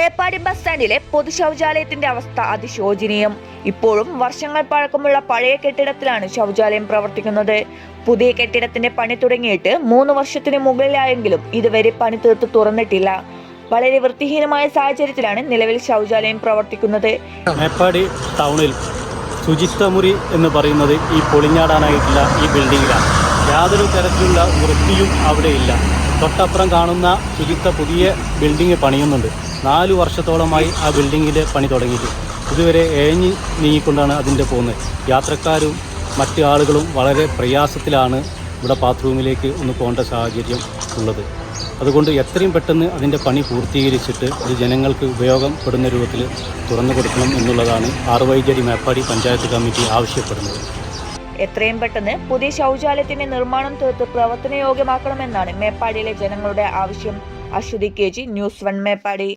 Meppadi bus സ്റ്റാൻഡിലെ പൊതു ശൗചാലയത്തിന്റെ അവസ്ഥ അതിശോചനീയം. ഇപ്പോഴും വർഷങ്ങൾ പഴക്കമുള്ള പഴയ കെട്ടിടത്തിലാണ് ശൗചാലയം പ്രവർത്തിക്കുന്നത്. പുതിയ കെട്ടിടത്തിന്റെ പണി തുടങ്ങിയിട്ട് മൂന്ന് വർഷത്തിന് മുകളിലായെങ്കിലും ഇതുവരെ പണി തീർത്ത് തുറന്നിട്ടില്ല. വളരെ വൃത്തിഹീനമായ സാഹചര്യത്തിലാണ് നിലവിൽ ശൗചാലയം പ്രവർത്തിക്കുന്നത്. മേപ്പാടി ടൗണിൽ ശുചിത്വമുറി എന്ന് പറയുന്നത് ഈ പൊളിഞ്ഞാടാനായിട്ടുള്ള ഈ ബിൽഡിങ്ങിലാണ്. യാതൊരു തരത്തിലുള്ള വൃത്തിയും അവിടെയില്ല. തൊട്ടപ്പുറം കാണുന്ന ശുചിത്വ പുതിയ ബിൽഡിംഗ് പണിയുന്നുണ്ട്. നാല് വർഷത്തോളമായി ആ ബിൽഡിങ്ങിന്റെ പണി തുടങ്ങിയിട്ട്. ഇതുവരെ ഏഞ്ഞ് നീങ്ങിക്കൊണ്ടാണ് അതിന്റെ പോകുന്നത്. യാത്രക്കാരും മറ്റു ആളുകളും വളരെ പ്രയാസത്തിലാണ് ഇവിടെ ബാത്റൂമിലേക്ക് ഒന്ന് പോകേണ്ട സാഹചര്യം ഉള്ളത്. അതുകൊണ്ട് എത്രയും പെട്ടെന്ന് അതിന്റെ പണി പൂർത്തീകരിച്ചിട്ട് അത് ജനങ്ങൾക്ക് ഉപയോഗപ്പെടുന്ന രൂപത്തിൽ തുറന്നു കൊടുക്കണം എന്നുള്ളതാണ് ആറുവൈജടി മേപ്പാടി പഞ്ചായത്ത് കമ്മിറ്റി ആവശ്യപ്പെടുന്നത്. എത്രയും പെട്ടെന്ന് പുതിയ ശൗചാലയത്തിന്റെ നിർമ്മാണം തീർത്ത് പ്രവർത്തനയോഗ്യമാക്കണമെന്നാണ് മേപ്പാടിയിലെ ജനങ്ങളുടെ ആവശ്യം. Aswathy K G news one Meppadi.